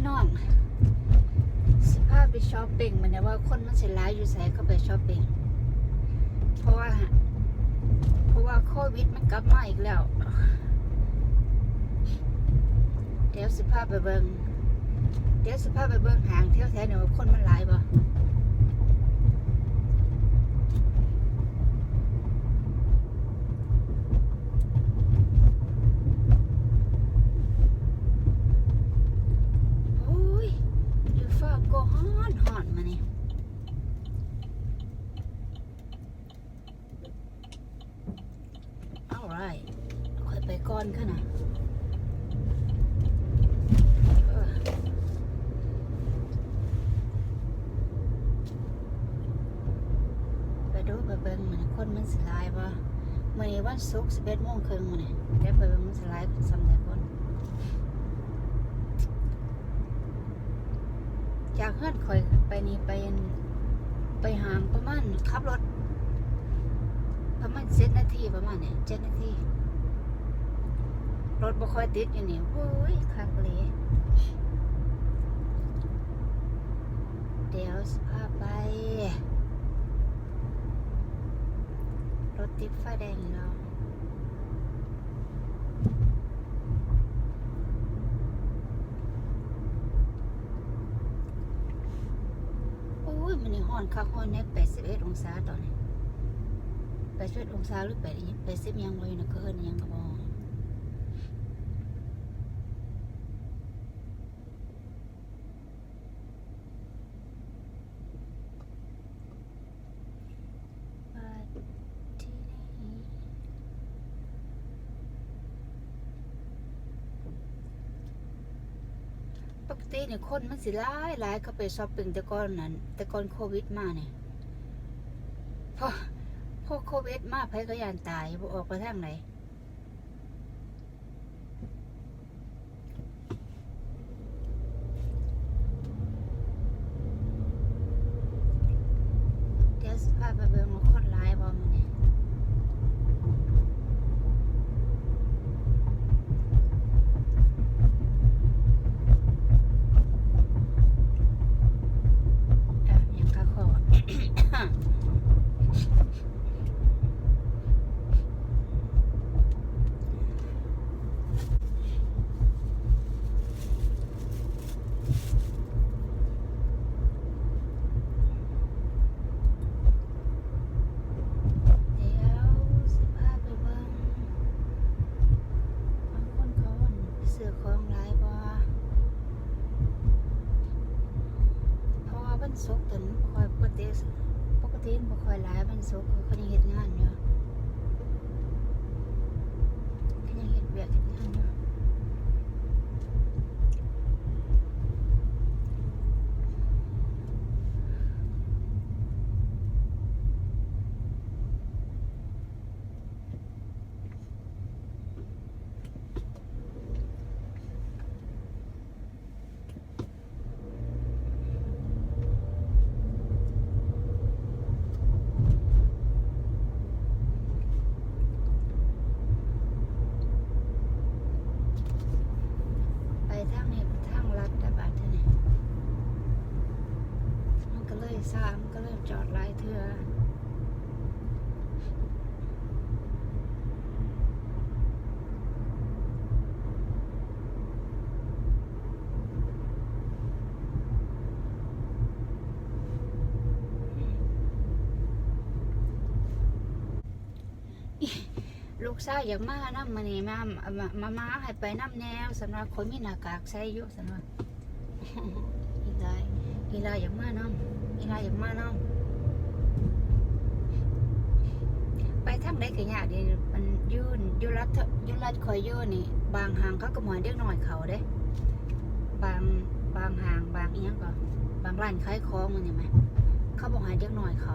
พี่น้องสิพาไปช้อปปิ้งมันเนี่ยว่าคนมันสิร้ายอยู่ใส่ก็ไปช้อปปิ้งเพราะว่า เพราะว่าโควิดมันกลับมาอีกแล้ว เดี๋ยวสิพาไปเบิงเดี๋ยวสิพาไปเบิงหางเที่ยวแท้เนี่ยว่าคนมันหลายบ่โอ้ยอยู่ฟ้าก็ฮ้อนฮ้อนมานี่ เอาไรค่อย ไปก่อนค่ะนะไปดูไปเบิ่งมันคนมันสลายบ่มื้อนี้วันศุกร์11โมงครึ่งมื้อนี้เดี๋ยวไปเบิ่งมันสลายสำใดคนจากเฮือนข่อยไปนี่ไปอันไปหางประมาณขับรถประมาณเจ็ดนาทีประมาณเนี่ยเจ็ดนาที รถบ่ค่อยติดอยู่นี่โอ้ยคักเลยเดี๋ยวสพาไป รถติดไฟแดงอยู่แล้วโอ้ยมันนี่ฮ้อนคักฮ้อนแน่81องศาตอนนี้ไปช่วยองศาหรือไปนี่ไปซิมยังเลยนะก็เอินยังกระบองบัดที่นี่ป กติเนี่ยคนมันสิหลายหลายเขาไปช้อปปิ้งแต่ก่อนนั้น แต่ก่อนโควิดมาเนี่ยพอพวกโควิดมาไผก็ยานตายบ่ออกไปทางไหนเดี๋ยวสภาพไปเบิ่งว่าคนร้ายบ่มื้อนี้อะยังกะขอ เดี๋ยวสิพาไปเบิ่งบางคนเขาอั่นเสือของหลายบ่เพราะว่าวันศุกร์ตอนบ่ค่อยปกติปกติบ่ ค่อยหลายวันศุกร์เขายังเฮ็ดงานอยู่เขายังเฮ็ดเวียกเฮ็ดงานอยู่ไปทางนี้ทางลัดแต่บาดเท่านี้มันก็เลยซ้ำก็เริ่มจอดหลายเทื่อ ลูกชายอยากมาน้ำมานี่มามามามาให้ไปน้ำแนวสำหรับคนมีหน้ากากใส่อยู่สำหรับอีลาอีลาอยากมาน้ำอีลาอยากมาน้ำไปทางใดก็ยากเดีมันยืนยุรัดยุรัดคอยยืนนี่ บางหางเขาก็หมอยเด็กน้อยเขาเด้ บางบางหางบางอีหยังก็บางร้านขายของมันเห็นไหมเขาบอกให้เด็กน้อยเขา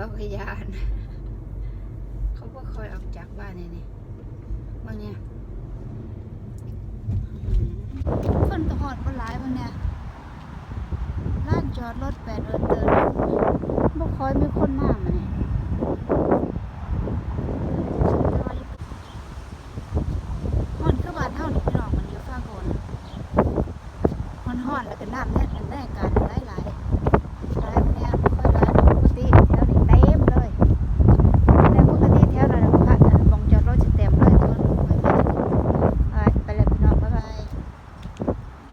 เขาขยาน เขาก็ค่อยออกจากบ้านนี่นี่บางเนี่ยคนก็หอดบ่หลายบางเนี่ยร้านจอดรถแปดเอินเดินบ่ค่อยมีคนมามาเนี่ย